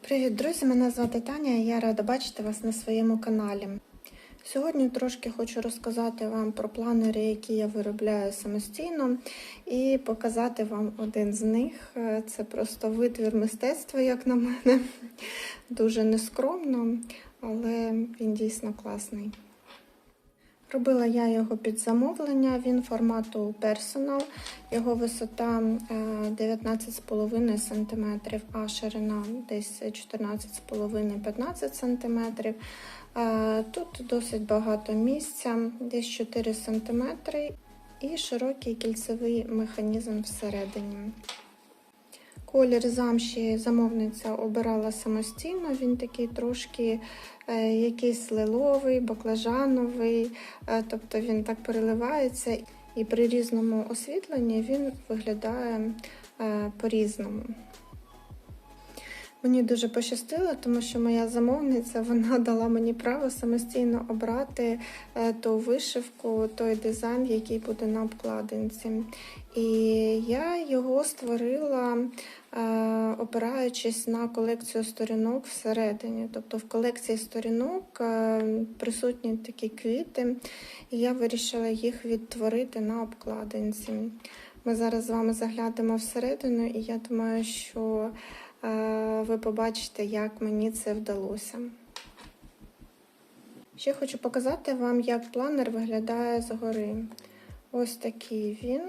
Привіт, друзі! Мене звати Таня і я рада бачити вас на своєму каналі. Сьогодні трошки хочу розказати вам про планери, які я виробляю самостійно, і показати вам один з них. Це просто витвір мистецтва, як на мене. Дуже нескромно, але він дійсно класний. Робила я його під замовлення, він формату Personal, його висота 19,5 см, а ширина десь 14,5-15 см. Тут досить багато місця, десь 4 см і широкий кільцевий механізм всередині. Колір замші замовниця обирала самостійно, він такий трошки е, якийсь лиловий, баклажановий, е, тобто він так переливається, і при різному освітленні він виглядає е, по-різному. Мені дуже пощастило, тому що моя замовниця вона дала мені право самостійно обрати ту вишивку, той дизайн, який буде на обкладинці. І я його створила, опираючись на колекцію сторінок всередині. Тобто в колекції сторінок присутні такі квіти, і я вирішила їх відтворити на обкладинці. Ми зараз з вами заглянемо всередину, і я думаю, що ви побачите, як мені це вдалося. Ще хочу показати вам, як планер виглядає згори. Ось такий він.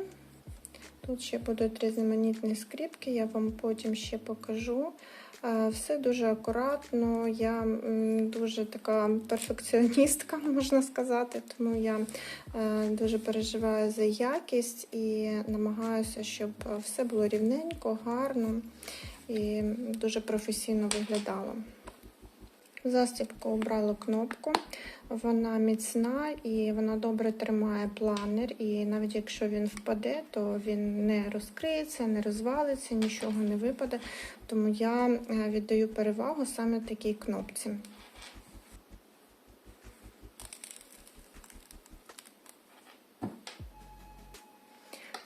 Тут ще будуть різноманітні скріпки, я вам потім ще покажу. Все дуже акуратно, я дуже така перфекціоністка, можна сказати, тому я дуже переживаю за якість і намагаюся, щоб все було рівненько, гарно і дуже професійно виглядало. Застібку обрала кнопку, вона міцна і вона добре тримає планер. І навіть якщо він впаде, то він не розкриється, не розвалиться, нічого не випаде. Тому я е, віддаю перевагу саме такій кнопці.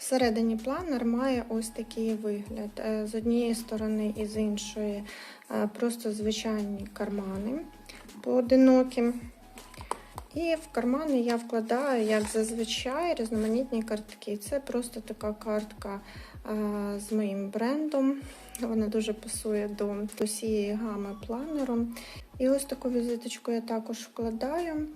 Всередині планер має ось такий вигляд. Е, з однієї сторони і з іншої е, просто звичайні кармани поодинокі. І в кармани я вкладаю, як зазвичай, різноманітні картки. Це просто така картка е, з моїм брендом. Вона дуже пасує до усієї гами планеру. І ось таку візиточку я також вкладаю.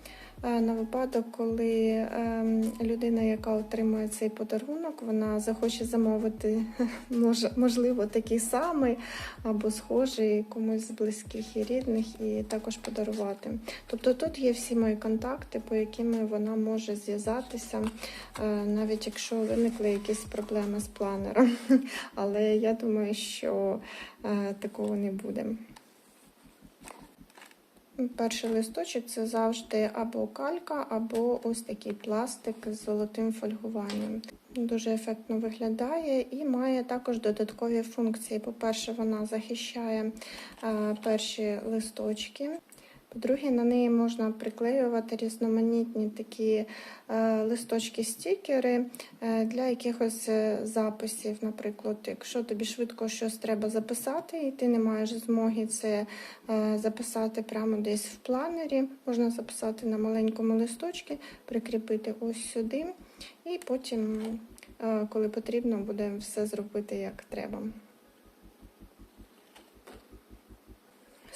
На випадок, коли ем, людина, яка отримує цей подарунок, вона захоче замовити, можливо, такий самий або схожий комусь з близьких і рідних, і також подарувати. Тобто тут є всі мої контакти, по яким вона може зв'язатися, е, навіть якщо виникли якісь проблеми з планером. Але я думаю, що е, такого не буде. Перший листочок це завжди або калька, або ось такий пластик з золотим фольгуванням. Дуже ефектно виглядає і має також додаткові функції. По-перше, вона захищає е, перші листочки. По-друге, на неї можна приклеювати різноманітні такі е, листочки-стікери е, для якихось е, записів. Наприклад, якщо тобі швидко щось треба записати, і ти не маєш змоги це записати прямо десь в планері, можна записати на маленькому листочці, прикріпити ось сюди, і потім, коли потрібно, буде все зробити як треба.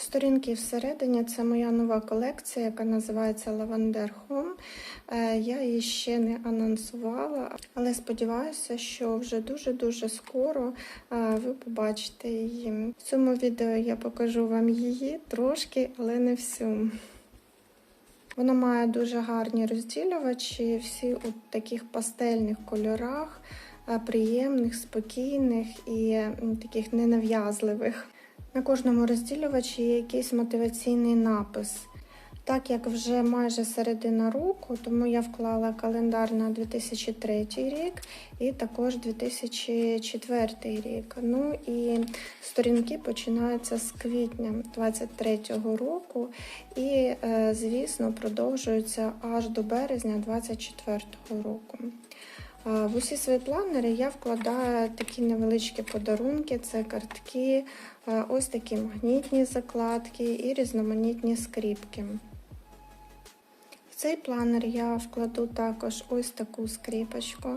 Сторінки всередині це моя нова колекція, яка називається Lavender Home. Е, я її ще не анонсувала, але сподіваюся, що вже дуже-дуже скоро е, ви побачите її. В цьому відео я покажу вам її трошки, але не всю. Вона має дуже гарні розділювачі, всі у таких пастельних кольорах, е, приємних, спокійних і таких ненав'язливих. На кожному розділювачі є якийсь мотиваційний напис. Так як вже майже середина року, тому я вклала календар на 2003 рік і також 2004 рік. Ну і сторінки починаються з квітня 23 року і, е, звісно, продовжуються аж до березня 24 року. В усі свої планери я вкладаю такі невеличкі подарунки, це картки, ось такі магнітні закладки і різноманітні скріпки. В цей планер я вкладу також ось таку скріпочку.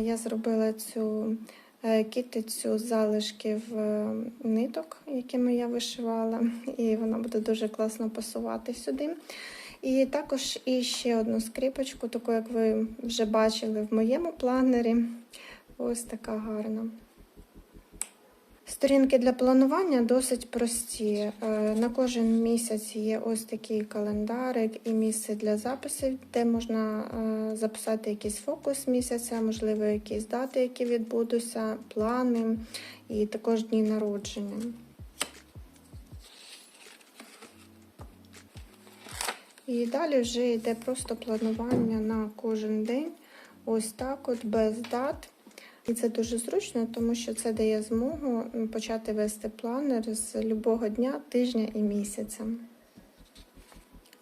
Я зробила цю е, китицю залишків е, ниток, якими я вишивала, і вона буде дуже класно пасувати сюди. І також і ще одну скріпочку, таку, як ви вже бачили в моєму планері. Ось така гарна. Сторінки для планування досить прості. Е, На кожен місяць є ось такий календарик і місце для записів, де можна е, записати якийсь фокус місяця, можливо, якісь дати, які відбудуться, плани і також дні народження. І далі вже йде просто планування на кожен день, ось так, от без дат. І це дуже зручно, тому що це дає змогу почати вести планер з любого дня, тижня і місяця.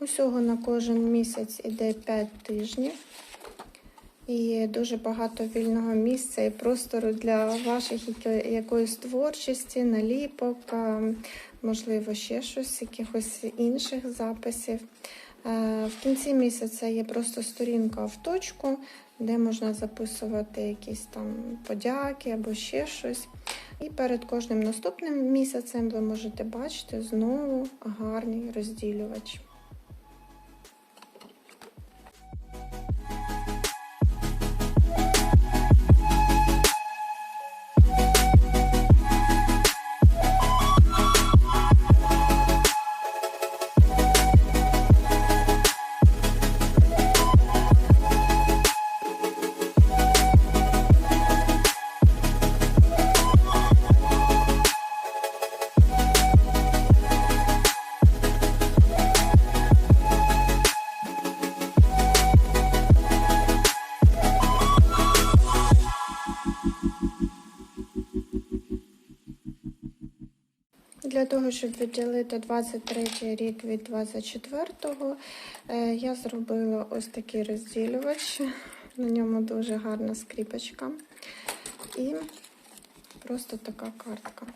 Усього на кожен місяць іде 5 тижнів. І дуже багато вільного місця і простору для ваших якоїсь творчості, наліпок, можливо, ще щось, якихось інших записів. Е, В кінці місяця є просто сторінка в точку, де можна записувати якісь там подяки або ще щось. І перед кожним наступним місяцем ви можете бачити знову гарний розділювач. Для того, щоб відділити 23 рік від 24-го, е, я зробила ось такий розділювач. На ньому дуже гарна скріпочка. І просто така картка.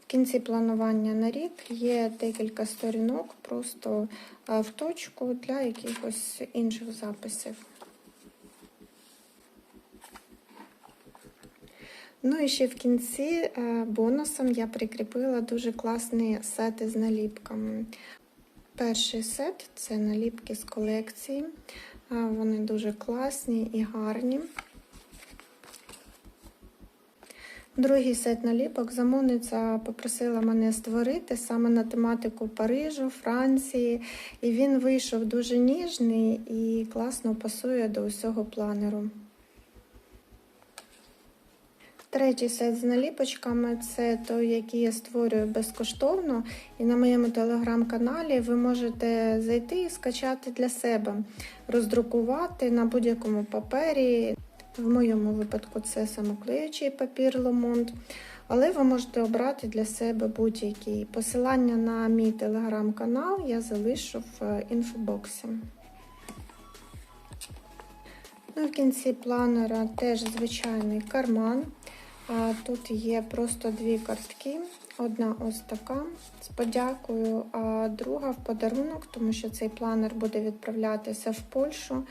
В кінці планування на рік є декілька сторінок, просто е, в точку для якихось інших записів. Ну і ще в кінці е, бонусом я прикріпила дуже класні сети з наліпками. Перший сет це наліпки з колекції. Е, Вони дуже класні і гарні. Другий сет наліпок замовниця попросила мене створити саме на тематику Парижу, Франції, і він вийшов дуже ніжний і класно пасує до усього планеру. Третій сет з наліпочками це той, який я створюю безкоштовно. І на моєму телеграм-каналі ви можете зайти і скачати для себе, роздрукувати на будь-якому папері. В моєму випадку це самоклеючий папір Ломонт. Але ви можете обрати для себе будь-який. Посилання на мій телеграм-канал я залишу в інфобоксі. Ну, в кінці планера теж звичайний карман. А, Тут є просто дві картки. Одна ось така з подякою, а друга в подарунок, тому що цей планер буде відправлятися в Польщу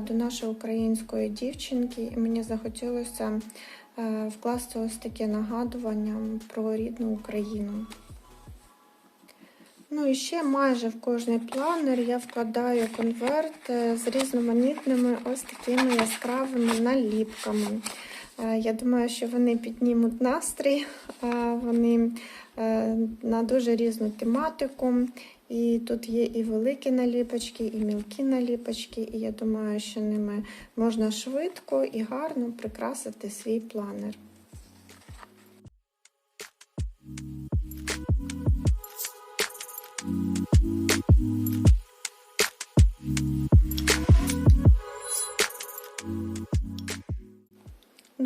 до нашої української дівчинки. І мені захотілося вкласти ось таке нагадування про рідну Україну. Ну і ще майже в кожний планер я вкладаю конверт е, з різноманітними ось такими яскравими наліпками. Е, Я думаю, що вони піднімуть настрій, вони е, на дуже різну тематику. І тут є і великі наліпочки, і мілкі наліпочки, і я думаю, що ними можна швидко і гарно прикрасити свій планер.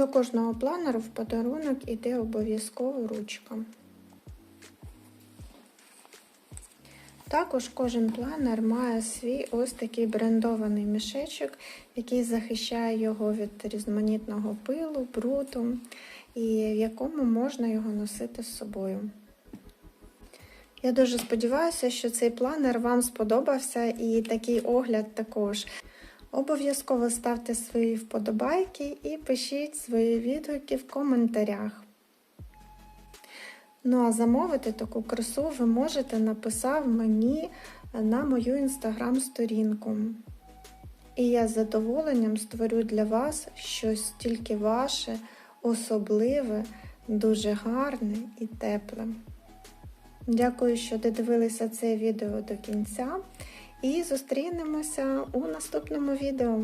До кожного планеру в подарунок іде обов'язково ручка. Також кожен планер має свій ось такий брендований мішечок, який захищає його від різноманітного пилу, бруду, і в якому можна його носити з собою. Я дуже сподіваюся, що цей планер вам сподобався і такий огляд також. Обов'язково ставте свої вподобайки і пишіть свої відгуки в коментарях. Ну а замовити таку красу ви можете написав мені на мою інстаграм-сторінку. І я з задоволенням створю для вас щось тільки ваше, особливе, дуже гарне і тепле. Дякую, що додивилися це відео до кінця. І зустрінемося у наступному відео.